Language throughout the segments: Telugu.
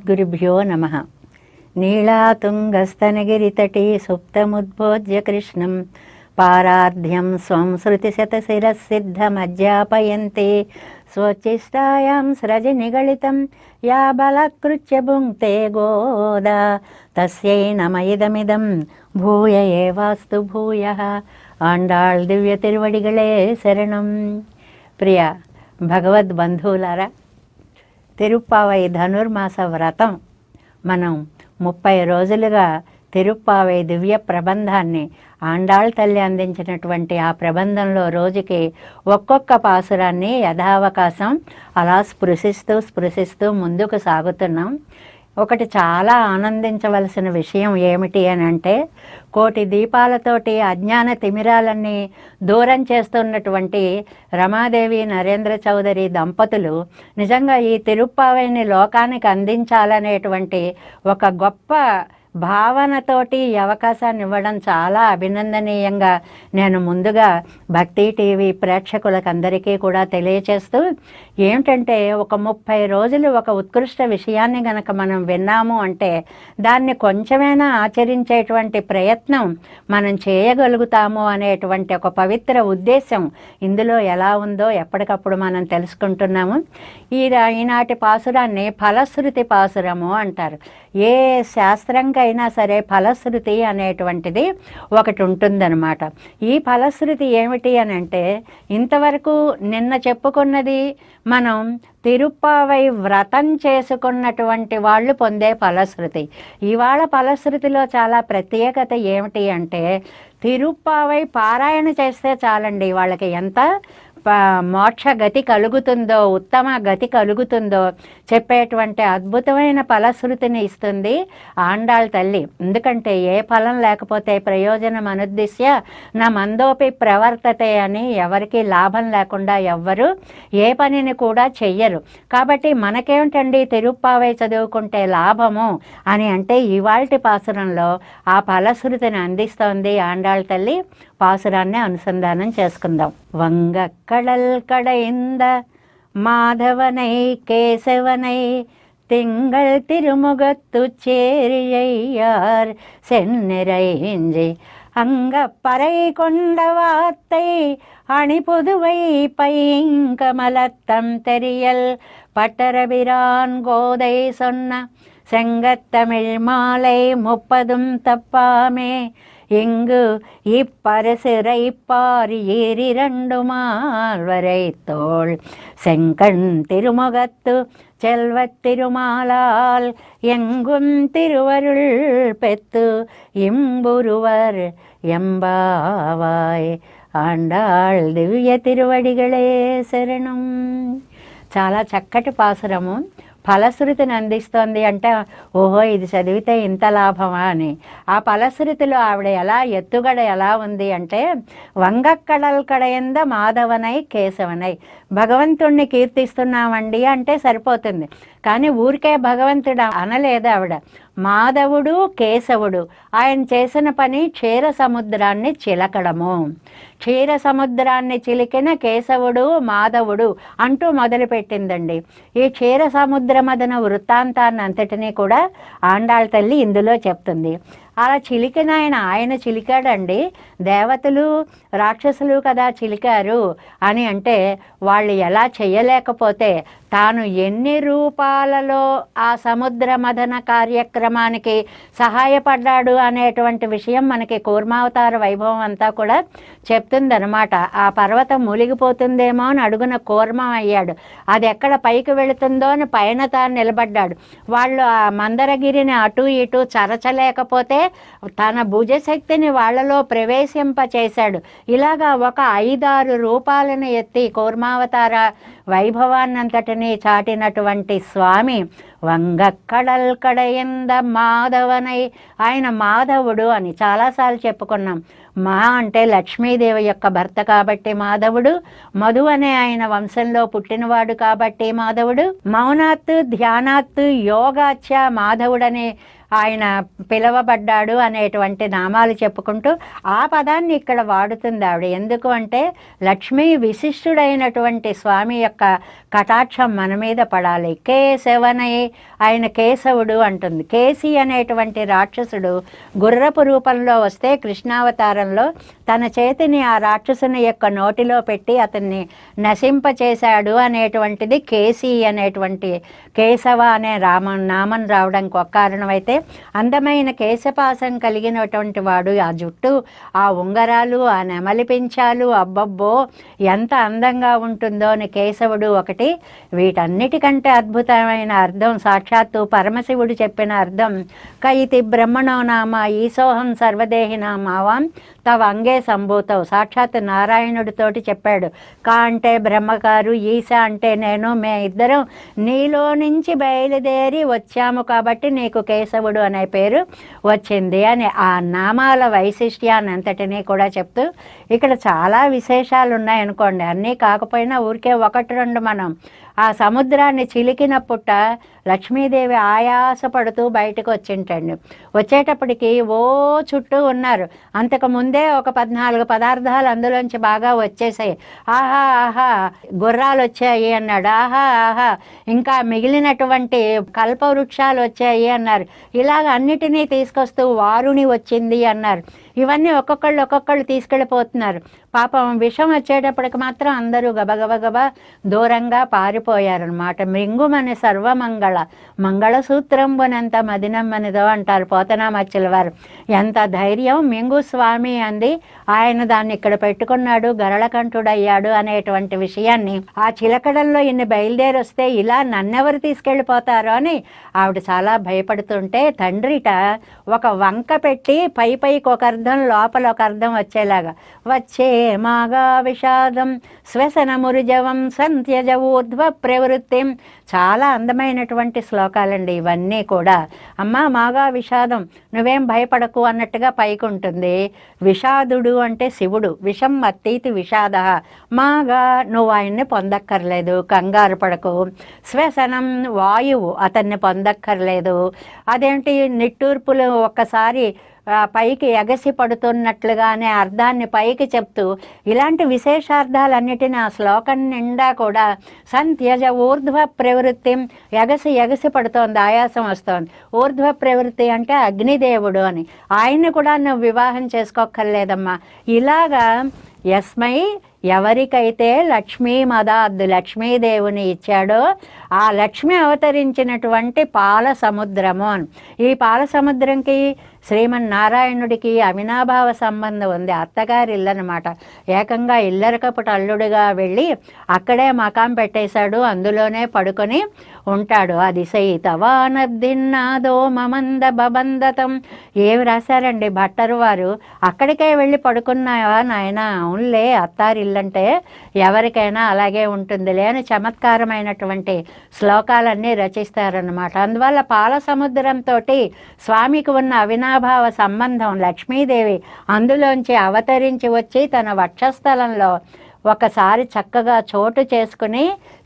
శ్రీమద్గురుభ్యో నమ నీళాతుంగస్తనగిరితటి సుప్తముద్బోధ్య కృష్ణం పారార్ధ్యం స్వం శృతిశతశిరసిద్ధమధ్యాపయంతే స్వచిష్టాయాం స్రజి నిగళితం యా బలకృత్య భుంక్తే గోదా తస్యై నమ ఇదమిదం భూయ ఏవాస్తు భూయ ఆండాళ్ దివ్య తిరువడిగళే శరణం ప్రియ భగవద్ బంధువులారా తిరుప్పావై ధనుర్మాస వ్రతం. మనం ముప్పై రోజులుగా తిరుప్పావై దివ్య ప్రబంధాన్ని ఆండాళ్ తల్లి అందించినటువంటి ఆ ప్రబంధంలో రోజుకి ఒక్కొక్క పాసురాన్ని యథావకాశం అలా స్పృశిస్తూ స్పృశిస్తూ ముందుకు సాగుతున్నాం. ఒకటి చాలా ఆనందించవలసిన విషయం ఏమిటి అని అంటే కోటి దీపాలతోటి అజ్ఞాన తిమిరాలన్నీ దూరం చేస్తున్నటువంటి రమాదేవి నరేంద్ర చౌదరి దంపతులు నిజంగా ఈ తిరుప్పావైని లోకానికి అందించాలనేటువంటి ఒక గొప్ప భావనతోటి ఈ అవకాశాన్ని ఇవ్వడం చాలా అభినందనీయంగా నేను ముందుగా భక్తి టీవీ ప్రేక్షకులకు అందరికీ కూడా తెలియచేస్తూ ఏమిటంటే ఒక ముప్పై రోజులు ఒక ఉత్కృష్ట విషయాన్ని గనక మనం విన్నాము అంటే దాన్ని కొంచెమైనా ఆచరించేటువంటి ప్రయత్నం మనం చేయగలుగుతాము అనేటువంటి ఒక పవిత్ర ఉద్దేశం ఇందులో ఎలా ఉందో ఎప్పటికప్పుడు మనం తెలుసుకుంటున్నాము. ఈ ఈనాటి పాసురాన్ని ఫలశ్రుతి పాసురము అంటారు. ఏ శాస్త్రంగా అయినా సరే ఫలశ్రుతి అనేటువంటిది ఒకటి ఉంటుందన్నమాట. ఈ ఫలశ్రుతి ఏమిటి అని అంటే ఇంతవరకు నిన్న చెప్పుకున్నది మనం తిరుప్పావై వ్రతం చేసుకున్నటువంటి వాళ్ళు పొందే ఫలశ్రుతి. ఇవాళ ఫలశ్రుతిలో చాలా ప్రత్యేకత ఏమిటి అంటే తిరుప్పావై పారాయణ చేస్తే చాలండి వాళ్ళకి ఎంత? మోక్ష గతి కలుగుతుందో ఉత్తమ గతి కలుగుతుందో చెప్పేటువంటి అద్భుతమైన ఫలశ్రుతిని ఇస్తుంది ఆండాళ్ తల్లి. ఎందుకంటే ఏ ఫలం లేకపోతే ప్రయోజనం అనుద్దేశ్య నా మందోపి ప్రవర్తతే అని ఎవరికి లాభం లేకుండా ఎవ్వరు ఏ పనిని కూడా చెయ్యరు. కాబట్టి మనకేమిటండి తిరుప్పావై చదువుకుంటే లాభము అని అంటే ఇవాల్టి పాసురంలో ఆ ఫలశ్రుతిని అందిస్తోంది ఆండాళ్ తల్లి. పాసురాన్ని అనుసంధానం చేసుకుందాం. வங்கக்கடல் கடைந்த மாதவனை கேசவனை திங்கள் திருமுகத்து சேரியையார் சென்னிறைஞ்சி அங்க பறை கொண்ட வார்த்தை அணிபுதுவை பைங்கமலத்தம் தெரியல். பட்டரபிரான் கோதை சொன்ன செங்கத்தமிழ் மாலை முப்பதும் தப்பாமே. இங்கு இப்பரசிறை பார் ஈரிரண்டு மால்வரை தோள் செங்கண் திருமுகத்து செல்வத் திருமாலால் எங்கும் திருவருள் பெத்து இம்புருவர் எம்பாவாய் ఆండాళ్ దివ్య తిరువడిగళే శరణం చాలా చక్కటి పాసురము ఫలశ్రుతిని అందిస్తోంది అంటే ఓహో ఇది చదివితే ఇంత లాభమా అని. ఆ ఫలశ్రుతిలో ఆవిడ ఎలా ఎత్తుగడ ఎలా ఉంది అంటే వంగక్కడల్ కడయంద మాధవనై కేశవనై. భగవంతుణ్ణి కీర్తిస్తున్నామండి అంటే సరిపోతుంది. కానీ ఊరికే భగవంతుడు అనలేదు ఆవిడ. మాధవుడు కేశవుడు. ఆయన చేసిన పని క్షీర సముద్రాన్ని చిలకడము. క్షీర సముద్రాన్ని చిలికిన కేశవుడు మాధవుడు అంటూ మొదలుపెట్టిందండి. ఈ క్షీర సముద్రమదన వృత్తాంతాన్ని అంతటినీ కూడా ఆండాళ్ తల్లి ఇందులో చెప్తుంది. అలా చిలికిన ఆయన ఆయన చిలికాడండి. దేవతలు రాక్షసులు కదా చిలికారు అని అంటే వాళ్ళు ఎలా చేయలేకపోతే తాను ఎన్ని రూపాలలో ఆ సముద్ర మదన కార్యక్రమానికి సహాయపడ్డాడు అనేటువంటి విషయం మనకి కూర్మావతార వైభవం అంతా కూడా చెప్తుందనమాట ఆ పర్వతం మూలిగిపోతుందేమో అని అడుగున కూర్మం అయ్యాడు. అది ఎక్కడ పైకి వెళుతుందో అని పైన తాను నిలబడ్డాడు. వాళ్ళు ఆ మందరగిరిని అటు ఇటు చరచలేకపోతే తన భుజశక్తిని వాళ్ళలో ప్రవేశింపచేశాడు. ఇలాగా ఒక ఐదారు రూపాలను ఎత్తి కూర్మావతార వైభవాన్నంతటినీ చాటినటువంటి స్వామి వంగక్కడల్ కడయింద మాధవనై. ఆయన మాధవుడు అని చాలాసార్లు చెప్పుకున్నాం. మా అంటే లక్ష్మీదేవి యొక్క భర్త కాబట్టి మాధవుడు. మధు అనే ఆయన వంశంలో పుట్టినవాడు కాబట్టి మాధవుడు. మౌనాత్ ధ్యానాత్ యోగాచ్య మాధవుడనే ఆయన పిలవబడ్డాడు అనేటువంటి నామాలు చెప్పుకుంటూ ఆ పదాన్ని ఇక్కడ వాడుతుంది ఆవిడ. ఎందుకు అంటే లక్ష్మీ విశిష్టుడైనటువంటి స్వామి యొక్క కటాక్షం మన మీద పడాలి. కేశవనై ఆయన కేశవుడు అంటుంది. కేసి అనేటువంటి రాక్షసుడు గుర్రపు రూపంలో వస్తే కృష్ణావతారంలో తన చేతిని ఆ రాక్షసుని యొక్క నోటిలో పెట్టి అతన్ని నశింపచేశాడు అనేటువంటిది కేసి అనేటువంటి కేశవ అనే రామ నామం రావడానికి ఒక కారణం అయితే అందమైన కేశపాసం కలిగినటువంటి వాడు. ఆ జుట్టు ఆ ఉంగరాలు ఆ నెమలి పించాలు అబ్బబ్బో ఎంత అందంగా ఉంటుందో అని కేశవుడు ఒకటి వీటన్నిటికంటే అద్భుతమైన అర్థం సాక్షాత్తు పరమశివుడు చెప్పిన అర్థం కైతి బ్రహ్మణో నామ ఈసోహం సర్వదేహినామావాం తవ అంగే సంభూతవు సాక్షాత్ నారాయణుడితోటి చెప్పాడు. కా అంటే బ్రహ్మగారు ఈశ అంటే నేను మే ఇద్దరం నీలో నుంచి బయలుదేరి వచ్చాము కాబట్టి నీకు కేశవుడు అనే పేరు వచ్చింది అని ఆ నామాల వైశిష్ట్యాన్ని అంతటినీ కూడా చెప్తూ ఇక్కడ చాలా విశేషాలు ఉన్నాయనుకోండి అన్నీ కాకపోయినా ఊరికే ఒకటి రెండు మనం. ఆ సముద్రాన్ని చిలికిన పుట్ట లక్ష్మీదేవి ఆయాసపడుతూ బయటకు వచ్చింటండి. వచ్చేటప్పటికి ఓ చుట్టూ ఉన్నారు. అంతకు ముందే ఒక పద్నాలుగు పదార్థాలు అందులోంచి బాగా వచ్చేసాయి. ఆహా ఆహా గుర్రాలు వచ్చాయి అన్నాడు. ఆహా ఆహా ఇంకా మిగిలినటువంటి కల్ప వృక్షాలు వచ్చాయి అన్నారు. ఇలాగ అన్నిటినీ తీసుకొస్తూ వారుని వచ్చింది అన్నారు. ఇవన్నీ ఒక్కొక్కళ్ళు ఒక్కొక్కళ్ళు తీసుకెళ్ళిపోతున్నారు. పాపం విషం వచ్చేటప్పటికి మాత్రం అందరూ గబగబగబా దూరంగా పారిపోయారనమాట మృంగుమని సర్వమంగళ. మంగళసూత్రంబునంత మదినమ్మనిదో అంటారు పోతనామచ్చల వారు ఎంత ధైర్యం మింగు స్వామి అంది. ఆయన దాన్ని ఇక్కడ పెట్టుకున్నాడు గరళకంఠుడయ్యాడు అనేటువంటి విషయాన్ని. ఆ చిలకడల్లో ఇన్ని బయలుదేరి వస్తే ఇలా నన్నెవరు తీసుకెళ్ళిపోతారు అని ఆవిడ చాలా భయపడుతుంటే తండ్రిట ఒక వంక పెట్టి పై పైకి ఒక అర్థం లోపల ఒక అర్థం వచ్చేలాగా. వచ్చే మాగా విషాదం శ్వసనమురుజవం సంత్యజ ఊర్ధ్వ ప్రవృత్తిం. చాలా అందమైనటువంటి శ్లోకాలండి ఇవన్నీ కూడా. అమ్మ మాగా విషాదం నువ్వేం భయపడకు అన్నట్టుగా పైకి ఉంటుంది విషాదుడు అంటే శివుడు విషం అత్తీతి విషాద. మాగా నువ్వు ఆయన్ని పొందక్కర్లేదు కంగారు పడకు. శ్వసనం వాయువు అతన్ని పొందక్కర్లేదు. అదేంటి నిట్టూర్పులు ఒక్కసారి పైకి ఎగసి పడుతున్నట్లుగానే అర్థాన్ని పైకి చెప్తూ ఇలాంటి విశేషార్థాలన్నిటిని ఆ శ్లోకం నిండా కూడా సంత్యజ ఊర్ధ్వ ప్రవృత్తి ఎగసి ఎగసి పడుతోంది ఆయాసం వస్తోంది. ఊర్ధ్వ ప్రవృత్తి అంటే అగ్నిదేవుడు అని. ఆయన్ని కూడా నువ్వు వివాహం చేసుకోక్కర్లేదమ్మా. ఇలాగా యస్మై ఎవరికైతే లక్ష్మీ మదాద్ లక్ష్మీదేవుని ఇచ్చాడో ఆ లక్ష్మి అవతరించినటువంటి పాల సముద్రము అని. ఈ పాల సముద్రంకి శ్రీమన్నారాయణుడికి అవినాభావ సంబంధం ఉంది. అత్తగారి ఇల్లు అనమాట ఏకంగా ఇల్లరకపుట అల్లుడుగా వెళ్ళి అక్కడే మకాం పెట్టేశాడు. అందులోనే పడుకొని ఉంటాడు. అది సైతవానద్దిన్నాదో మమంద బబందతం ఏమి రాశారండి? భట్టరు వారు అక్కడికే వెళ్ళి పడుకున్నావా నాయన? అవునులే అత్తారి ఇల్లంటే ఎవరికైనా అలాగే ఉంటుంది లేని చమత్కారమైనటువంటి శ్లోకాలన్నీ రచిస్తారన్నమాట. అందువల్ల పాల సముద్రంతో స్వామికి ఉన్న అవినాభావ సంబంధం లక్ష్మీదేవి అందులోంచి అవతరించి వచ్చి తన వక్షస్థలంలో ఒకసారి చక్కగా చోటు చేసుకుని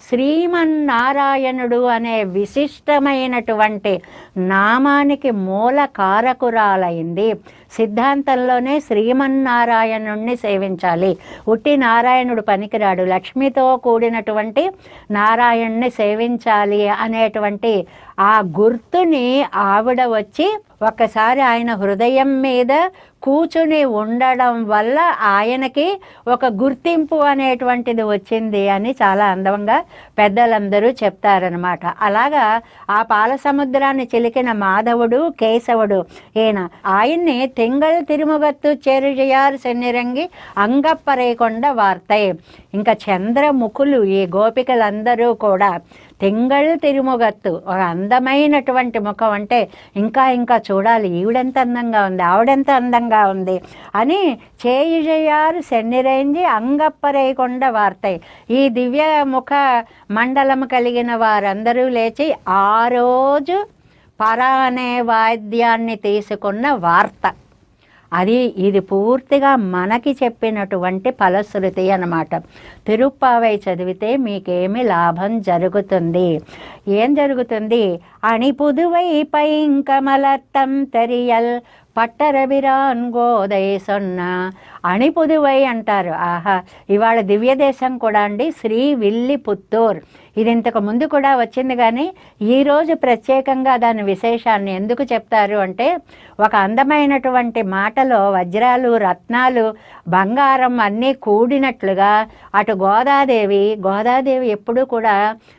శ్రీమన్నారాయణుడు అనే విశిష్టమైనటువంటి నామానికి మూల కారకురాలైంది. సిద్ధాంతంలోనే శ్రీమన్నారాయణుణ్ణి సేవించాలి. ఉట్టి నారాయణుడు పనికిరాడు. లక్ష్మితో కూడినటువంటి నారాయణ్ణి సేవించాలి అనేటువంటి ఆ గుర్తుని ఆవిడ వచ్చి ఒక్కసారి ఆయన హృదయం మీద కూర్చుని ఉండడం వల్ల ఆయనకి ఒక గుర్తింపు అనేటువంటిది వచ్చింది అని చాలా అందంగా పెద్దలందరూ చెప్తారనమాట అలాగా ఆ పాల సముద్రాన్ని చిలికిన మాధవుడు కేశవుడు ఈయన ఆయన్ని తింగళ్ తిరుముగత్తు చెరుజయారు సెన్నిరంగి అంగప్పరేకొండ వార్తయ్ ఇంకా చంద్రముఖులు ఈ గోపికలందరూ కూడా తింగళ్ తిరుముగత్తు ఒక అందమైనటువంటి ముఖం అంటే ఇంకా ఇంకా చూడాలి. ఈవిడెంత అందంగా ఉంది ఆవిడెంత అందంగా ఉంది అని చేయుజయారు సెన్నిరేంజి అంగప్పరేకొండ వార్తయ్ ఈ దివ్య ముఖ మండలం కలిగిన వారందరూ లేచి ఆ రోజు పర అనే వాయిద్యాన్ని తీసుకున్న వార్త. అది ఇది పూర్తిగా మనకి చెప్పినటువంటి ఫలశ్రుతి అన్నమాట. తిరుప్పావై చదివితే మీకేమి లాభం జరుగుతుంది? ఏం జరుగుతుంది? అని పుదువై పైంకమలత్తం తెరియల్ పట్టరబిరాన్ గోదయ సొన్న అణిపుదువై అంటారు. ఆహా ఇవాళ దివ్యదేశం కూడా అండి శ్రీ విల్లి పుత్తూర్ ఇది ఇంతకు ముందు కూడా వచ్చింది కానీ ఈరోజు ప్రత్యేకంగా దాని విశేషాన్ని ఎందుకు చెప్తారు అంటే ఒక అందమైనటువంటి మాటలో వజ్రాలు రత్నాలు బంగారం అన్నీ కూడినట్లుగా అటు గోదాదేవి గోదాదేవి ఎప్పుడూ కూడా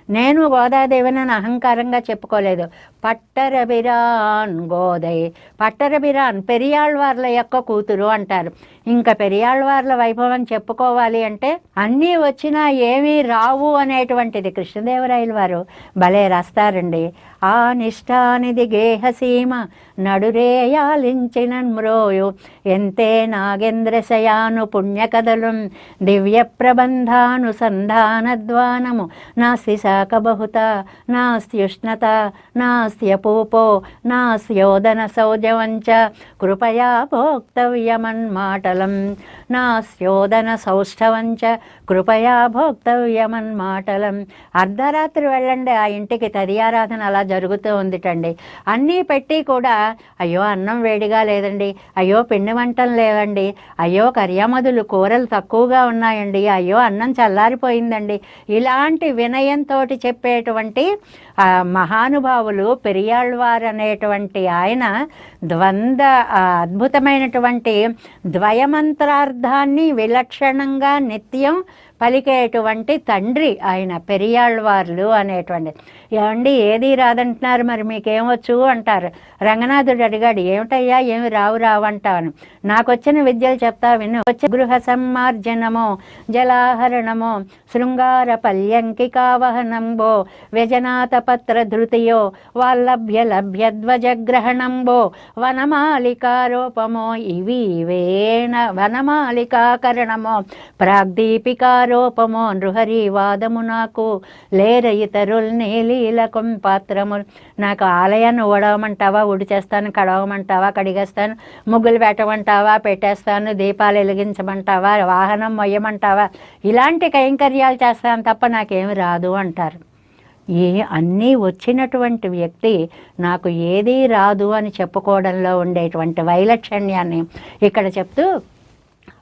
నేను గోదాదేవిని అహంకారంగా చెప్పుకోలేదు. పట్టరబిరాన్ గోదై పట్టరబిరాన్ పెరియాళ్వార్ల యొక్క కూతురు అంటారు. ఇంకా పెరియాళ్ళవార్ల వైభవం చెప్పుకోవాలి అంటే అన్నీ వచ్చినా ఏమీ రావు అనేటువంటిది కృష్ణదేవరాయలు వారు. భలే రాస్తారండి. ఆ నిష్ఠానిది గేహసీమ నడురేయాలించిన మ్రోయు. ఎంతే నాగేంద్రశయాను పుణ్యకథలు దివ్య ప్రబంధానుసంధానద్వానము నాస్తి శాఖ బహుత నాస్త్యుష్ణత నాస్త్యపూపో నాస్యోదన సౌజవంచ కృపయా భోక్తవ్యమన్మాటలం నాస్యోదన సౌష్ఠవంచ కృపయా భోక్తవ్యమన్మాటలం అర్ధరాత్రి వెళ్ళండి ఆ ఇంటికి తదియారాధన అలా జరుగుతూ ఉందిటండి. అన్నీ పెట్టి కూడా అయ్యో అన్నం వేడిగా లేదండి. అయ్యో పిండి వంటలు లేవండి. అయ్యో కర్యామదులు కూరలు తక్కువగా ఉన్నాయండి. అయ్యో అన్నం చల్లారిపోయిందండి. ఇలాంటి వినయంతో చెప్పేటువంటి మహానుభావులు పెరియాళ్వారు అనేటువంటి ఆయన ద్వంద్వ అద్భుతమైనటువంటి ద్వయమంత్రార్థాన్ని విలక్షణంగా నిత్యం పలికేటువంటి తండ్రి ఆయన పెరియాళ్వార్లు అనేటువంటి. ఏమండి ఏది రాదంటున్నారు మరి మీకేమొచ్చు అంటారు. రంగనాథుడు అడిగాడు ఏమిటయ్యా ఏమి రావు రావు అంటాను. నాకు వచ్చిన విద్యలు చెప్తా విను. వచ్చే గృహ సమ్మార్జనము జలాహరణము శృంగార పల్యంకికావహనంబో వ్యజనాథ పత్ర ధృతియో వాల్లభ్య లభ్య ధ్వజగ్రహణంబో వనమాలికారోపమో ఇవి ఇవేన వనమాలికాకరణమో ప్రాగ్దీపికారోపమో నృహరి వాదము నాకు లేర ఇతరుల్ లీలకం పాత్రములు నాకు ఆలయాన్ని ఊడవమంటావా ఉడి చేస్తాను కడవమంటావా కడిగేస్తాను ముగ్గులు పెట్టమంటావా పెట్టేస్తాను దీపాలు వెలిగించమంటావా వాహనం మొయ్యమంటావా ఇలాంటి కైంకర్యాలు చేస్తాను తప్ప నాకేమి రాదు అంటారు. ఏ అన్నీ వచ్చినటువంటి వ్యక్తి నాకు ఏదీ రాదు అని చెప్పుకోవడంలో ఉండేటువంటి వైలక్షణ్యాన్ని ఇక్కడ చెప్తూ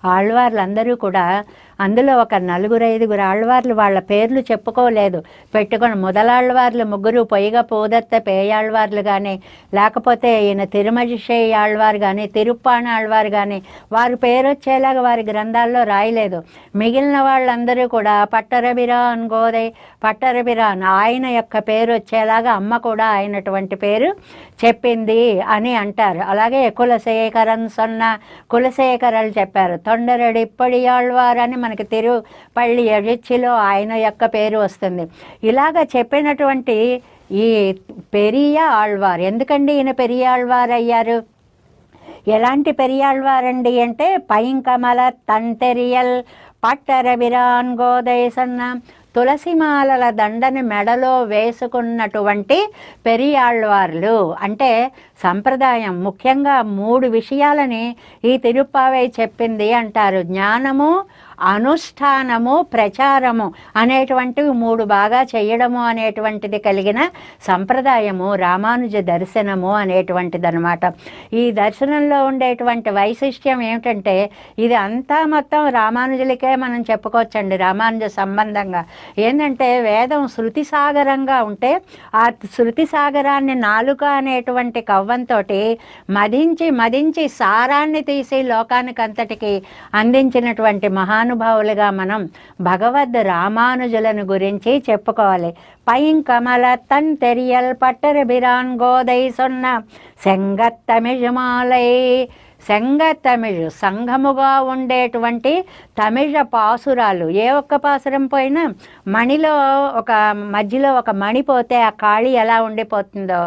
ఆళ్వార్లందరూ కూడా అందులో ఒక నలుగురు ఐదుగురు ఆళ్వార్లు వాళ్ళ పేర్లు చెప్పుకోలేదు. పెట్టుకొని మొదలాళ్వార్లు ముగ్గురు పొయ్యిగా పోదత్త పేయాళ్వార్లు కానీ లేకపోతే ఈయన తిరుమజిషే ఆళ్వారు కానీ తిరుప్పాణ ఆళ్వారు కానీ వారి పేరు వచ్చేలాగా వారి గ్రంథాల్లో రాయలేదు. మిగిలిన వాళ్ళందరూ కూడా పట్టరబిరాన్ గోదై పట్టరబిరాన్ ఆయన యొక్క పేరు వచ్చేలాగా అమ్మ కూడా ఆయనటువంటి పేరు చెప్పింది అని అంటారు. అలాగే కులశేఖరన్ సొన్న కులశేఖరాలు చెప్పారు. తొండరడి ఇప్పడియాళ్వారు అని మనకి తిరుపల్లి ఎడిచిలో ఆయన యొక్క పేరు వస్తుంది. ఇలాగ చెప్పినటువంటి ఈ పెరియ ఆళ్వార్ ఎందుకండి ఈయన పెరియ ఆళ్వార్ అయ్యారు? ఎలాంటి పెరియాళ్వారండి అంటే పైంకమల తంతెరియల్ పట్టరవిరాన్ గోదయ సన్న తులసిమాలల దండని మెడలో వేసుకున్నటువంటి పెరియాళ్ళవార్లు అంటే సంప్రదాయం. ముఖ్యంగా మూడు విషయాలని ఈ తిరుప్పావై చెప్పింది అంటారు. జ్ఞానము అనుష్ఠానము ప్రచారము అనేటువంటివి మూడు బాగా చేయడము అనేటువంటిది కలిగిన సంప్రదాయము రామానుజ దర్శనము అనేటువంటిది అనమాట ఈ దర్శనంలో ఉండేటువంటి వైశిష్ట్యం ఏమిటంటే ఇది అంతా మొత్తం రామానుజులకే మనం చెప్పుకోవచ్చండి. రామానుజ సంబంధంగా ఏంటంటే వేదం శృతి సాగరంగా ఉంటే ఆ శృతి సాగరాన్ని నాలుక అనేటువంటి కవ్వంతో మదించి మదించి సారాన్ని తీసి లోకానికంతటికి అందించినటువంటి మహానుభావులుగా మనం భగవద్ రామానుజులను గురించి చెప్పుకోవాలి. పైంకమల తన్ తెరియల్ పట్టర బిరాన్ గోదై సొన్న. సెంగత్తమిజమాలై సెంగ తమిళ్ సంఘముగా ఉండేటువంటి తమిళ పాసురాలు. ఏ ఒక్క పాసురం పోయినా మణిలో ఒక మధ్యలో ఒక మణి పోతే ఆ ఖాళీ ఎలా ఉండిపోతుందో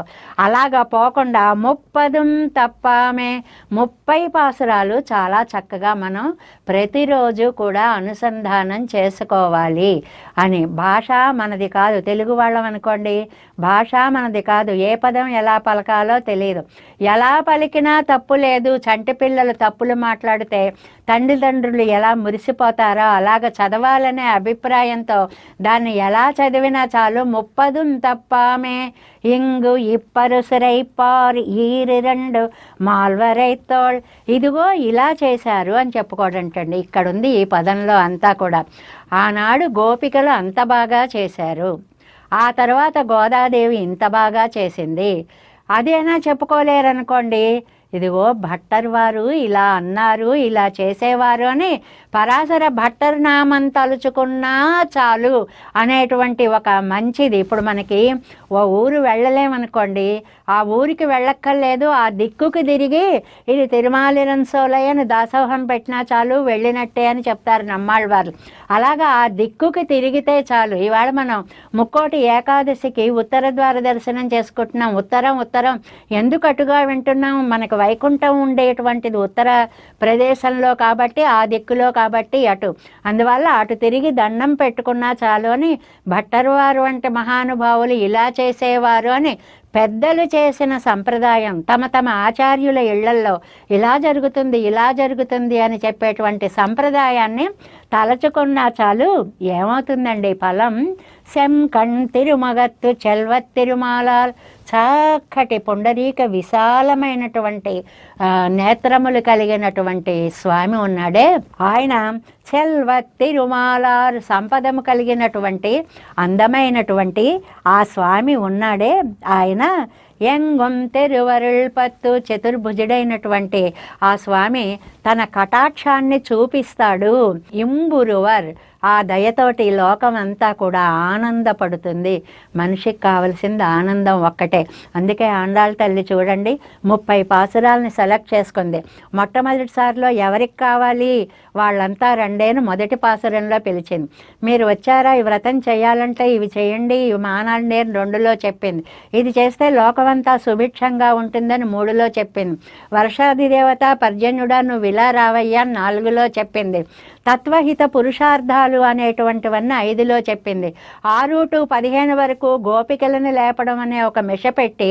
అలాగా పోకుండా ముప్పదం తప్పమే. ముప్పై పాసురాలు చాలా చక్కగా మనం ప్రతిరోజు కూడా అనుసంధానం చేసుకోవాలి అని భాష మనది కాదు. తెలుగు వాళ్ళం అనుకోండి భాష మనది కాదు. ఏ పదం ఎలా పలకాలో తెలియదు ఎలా పలికినా తప్పు లేదు. చంటి పిల్లలు తప్పులు మాట్లాడితే తల్లిదండ్రులు ఎలా మురిసిపోతారో అలాగ చదవాలనే అభిప్రాయంతో దాన్ని ఎలా చదివినా చాలు ముప్పదుం తప్పామే. ఇంగు ఇప్పరుసరైపార్ ఈరి రెండు మాల్వరైతోళ్ ఇదిగో ఇలా చేశారు అని చెప్పుకోడంటండి ఇక్కడ ఉంది ఈ పదంలో అంతా కూడా. ఆనాడు గోపికలు అంత బాగా చేశారు. ఆ తర్వాత గోదాదేవి ఇంత బాగా చేసింది. అదేనా చెప్పుకోలేరనుకోండి. ఇదిగో భట్టర్ వారు ఇలా అన్నారు ఇలా చేసేవారు అని పరాశర భట్టర్ నామం తలుచుకున్నా చాలు అనేటువంటి ఒక మంచిది. ఇప్పుడు మనకి ఓ ఊరు వెళ్ళలేమనుకోండి ఆ ఊరికి వెళ్ళక్కర్లేదు ఆ దిక్కుకు తిరిగి ఇది తిరుమాలిరన్సోలయ అని దాసోహం పెట్టినా చాలు వెళ్ళినట్టే అని చెప్తారు నమ్మాళ్ళ వారు. అలాగా ఆ దిక్కుకి తిరిగితే చాలు. ఇవాళ మనం ముక్కోటి ఏకాదశికి ఉత్తర ద్వార దర్శనం చేసుకుంటున్నాం. ఉత్తరం ఉత్తరం. ఎందుకు అటుగా వింటున్నాం? మనకు వైకుంఠం ఉండేటువంటిది ఉత్తర ప్రదేశంలో కాబట్టి ఆ దిక్కులో కాబట్టి అటు. అందువల్ల అటు తిరిగి దండం పెట్టుకున్నా చాలు అని భట్టరు వారు వంటి మహానుభావులు ఇలా చేసేవారు అని పెద్దలు చేసిన సంప్రదాయం తమ తమ ఆచార్యుల ఇళ్ళల్లో ఇలా జరుగుతుంది ఇలా జరుగుతుంది అని చెప్పేటువంటి సంప్రదాయాన్ని తలచుకున్నా చాలు ఏమవుతుందండి ఫలం? శంకణ్ తిరుమగత్తు చెల్వత్ తిరుమాలాల్ చక్కటి పుండరీక విశాలమైనటువంటి నేత్రములు కలిగినటువంటి స్వామి ఉన్నాడే. ఆయన చెల్వత్ తిరుమాలార్ సంపదము కలిగినటువంటి అందమైనటువంటి ఆ స్వామి ఉన్నాడే. ఆయన 嗯 ఎంగొం తెరువరుల్ పత్తు చతుర్భుజుడైనటువంటి ఆ స్వామి తన కటాక్షాన్ని చూపిస్తాడు. ఇంబురువర్ ఆ దయతోటి లోకం అంతా కూడా ఆనందపడుతుంది. మనిషికి కావలసింది ఆనందం ఒక్కటే. అందుకే ఆండాళ్ళ తల్లి చూడండి ముప్పై పాసురాలని సెలెక్ట్ చేసుకుంది. మొట్టమొదటిసారిలో ఎవరికి కావాలి? వాళ్ళంతా రెండేను మొదటి పాసురంలో పిలిచింది. మీరు వచ్చారా? ఈ వ్రతం చేయాలంటే ఇవి చేయండి ఇవి మానండి అని రెండులో చెప్పింది. ఇది చేస్తే లోకం అంతా సుభిక్షంగా ఉంటుందని మూడులో చెప్పింది. వర్షాది దేవత పర్జన్యుడా నువ్వు ఇలా రావయ్యా నాలుగులో చెప్పింది. తత్వహిత పురుషార్థాలు అనేటువంటివన్నీ ఐదులో చెప్పింది. ఆరు టు పదిహేను వరకు గోపికలను లేపడం అనే ఒక మెష పెట్టి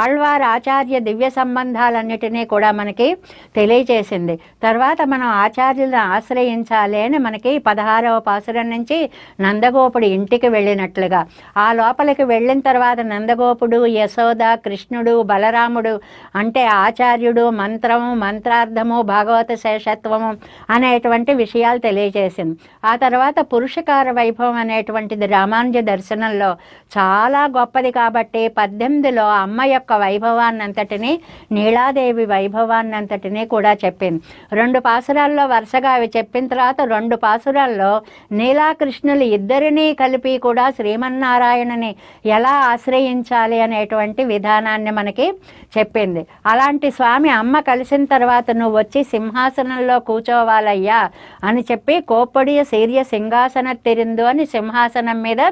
ఆళ్వార్ ఆచార్య దివ్య సంబంధాలన్నిటినీ కూడా మనకి తెలియచేసింది తర్వాత మనం ఆచార్యులను ఆశ్రయించాలి అని మనకి పదహారవ పాసురం నుంచి నందగోపుడు ఇంటికి వెళ్ళినట్లుగా. ఆ లోపలికి వెళ్ళిన తర్వాత నందగోపుడు యశోద కృష్ణుడు బలరాముడు అంటే ఆచార్యుడు మంత్రము మంత్రార్థము భాగవత శేషత్వము అనేటువంటి విషయం విషయాలు తెలియజేసింది. ఆ తర్వాత పురుషకార వైభవం అనేటువంటిది రామానుజ దర్శనంలో చాలా గొప్పది కాబట్టి పద్దెనిమిదిలో అమ్మ యొక్క వైభవాన్ని అంతటిని నీలాదేవి వైభవాన్ని అంతటిని కూడా చెప్పింది. రెండు పాసురాల్లో వరుసగా అవి చెప్పిన తర్వాత రెండు పాసురాల్లో నీలాకృష్ణులు ఇద్దరినీ కలిపి కూడా శ్రీమన్నారాయణని ఎలా ఆశ్రయించాలి అనేటువంటి విధానాన్ని మనకి చెప్పింది. అలాంటి స్వామి అమ్మ కలిసిన తర్వాత నువ్వు వచ్చి సింహాసనంలో కూర్చోవాలయ్యా అని చెప్పి కోప్పడియ సీర్య సింహాసన తిరిందు అని సింహాసనం మీద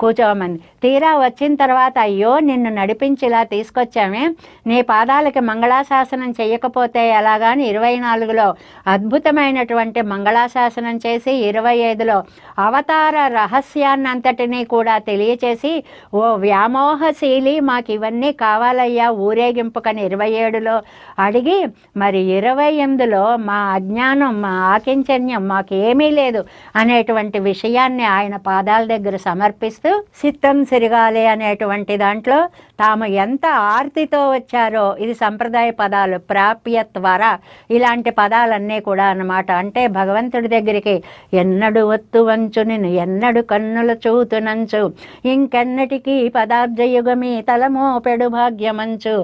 కూర్చోమని. తీరా వచ్చిన తర్వాత అయ్యో నిన్ను నడిపించి ఇలా తీసుకొచ్చామే. నీ పాదాలకి మంగళాశాసనం చేయకపోతే ఎలాగాని ఇరవై నాలుగులో అద్భుతమైనటువంటి మంగళాశాసనం చేసి ఇరవై ఐదులో అవతార రహస్యాన్నంతటినీ కూడా తెలియచేసి ఓ వ్యామోహశీలి మాకు ఇవన్నీ కావాలయ్యా ఊరేగింపుకని ఇరవై ఏడులో అడిగి మరి ఇరవై ఎనిమిదిలో మా అజ్ఞానం మా ఆకించన్యం మాకు ఏమీ లేదు అనేటువంటి విషయాన్ని ఆయన పాదాల దగ్గర సమర్పిస్తూ సిత్తం సిరిగాలి అనేటువంటి దాంట్లో తాము ఎంత ఆర్తితో వచ్చారో ఇది సంప్రదాయ పదాలు ప్రాప్య ద్వారా ఇలాంటి పదాలన్నీ కూడా అన్నమాట. అంటే భగవంతుడి దగ్గరికి ఎన్నడు ఒత్తు వంచు నిన్ను ఎన్నడు కన్నుల చూతునంచు ఇంకెన్నటికి పదాబ్జయుగమి తలమో పెడు భాగ్యమంచు.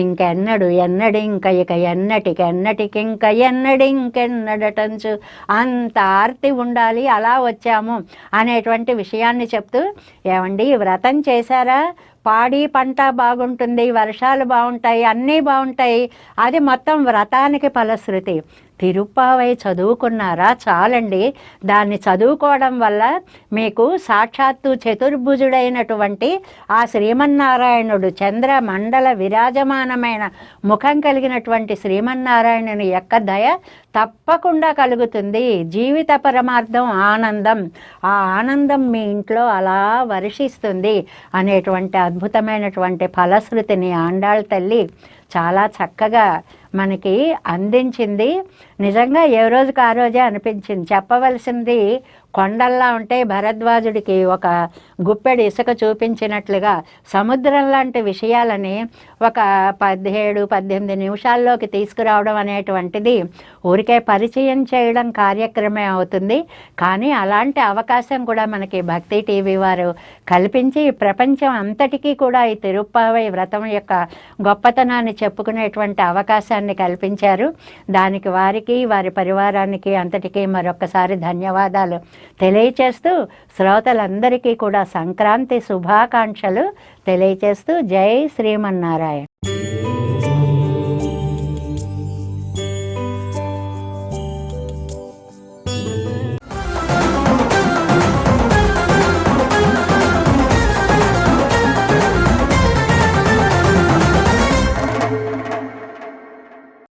ఇంకెన్నడు ఎన్నడి ఇంక ఇక ఎన్నటికి ఇంక ఎన్నడి ఇంకెన్నడటంచు అంత ఆర్తి ఉండాలి అలా వచ్చాము అనేటువంటి విషయాన్ని చెప్తూ ఏమండి వ్రతం చేశారా? పాడి పంట బాగుంటుంది వర్షాలు బాగుంటాయి అన్నీ బాగుంటాయి. అది మొత్తం వ్రతానికి ఫలశ్రుతి. తిరుప్పావై చదువుకున్నారా? చాలండి. దాన్ని చదువుకోవడం వల్ల మీకు సాక్షాత్తు చతుర్భుజుడైనటువంటి ఆ శ్రీమన్నారాయణుడు చంద్ర మండల విరాజమానమైన ముఖం కలిగినటువంటి శ్రీమన్నారాయణుని యొక్క దయ తప్పకుండా కలుగుతుంది. జీవిత పరమార్థం ఆనందం. ఆ ఆనందం మీ ఇంట్లో అలా వర్షిస్తుంది అనేటువంటి అద్భుతమైనటువంటి ఫలశ్రుతిని ఆండాళ్ తల్లి చాలా చక్కగా మనకి అందించింది. నిజంగా ఏ రోజుకి ఆ రోజే అనిపించింది. చెప్పవలసింది కొండల్లా ఉంటే భరద్వాజుడికి ఒక గుప్పెడు ఇసుక చూపించినట్లుగా సముద్రం లాంటి విషయాలని ఒక పదిహేడు పద్దెనిమిది నిమిషాల్లోకి తీసుకురావడం అనేటువంటిది ఊరికే పరిచయం చేయడం కార్యక్రమే అవుతుంది. కానీ అలాంటి అవకాశం కూడా మనకి భక్తి టీవీ వారు కల్పించి ప్రపంచం అంతటికీ కూడా ఈ తిరుప్పావై వ్రతం యొక్క గొప్పతనాన్ని చెప్పుకునేటువంటి అవకాశాన్ని కల్పించారు. దానికి వారికి వారి పరివారానికి అంతటికీ మరొకసారి ధన్యవాదాలు. తెలియచేస్తూ శ్రోతలందరికీ కూడా సంక్రాంతి శుభాకాంక్షలు తెలియచేస్తూ జై శ్రీమన్నారాయణ.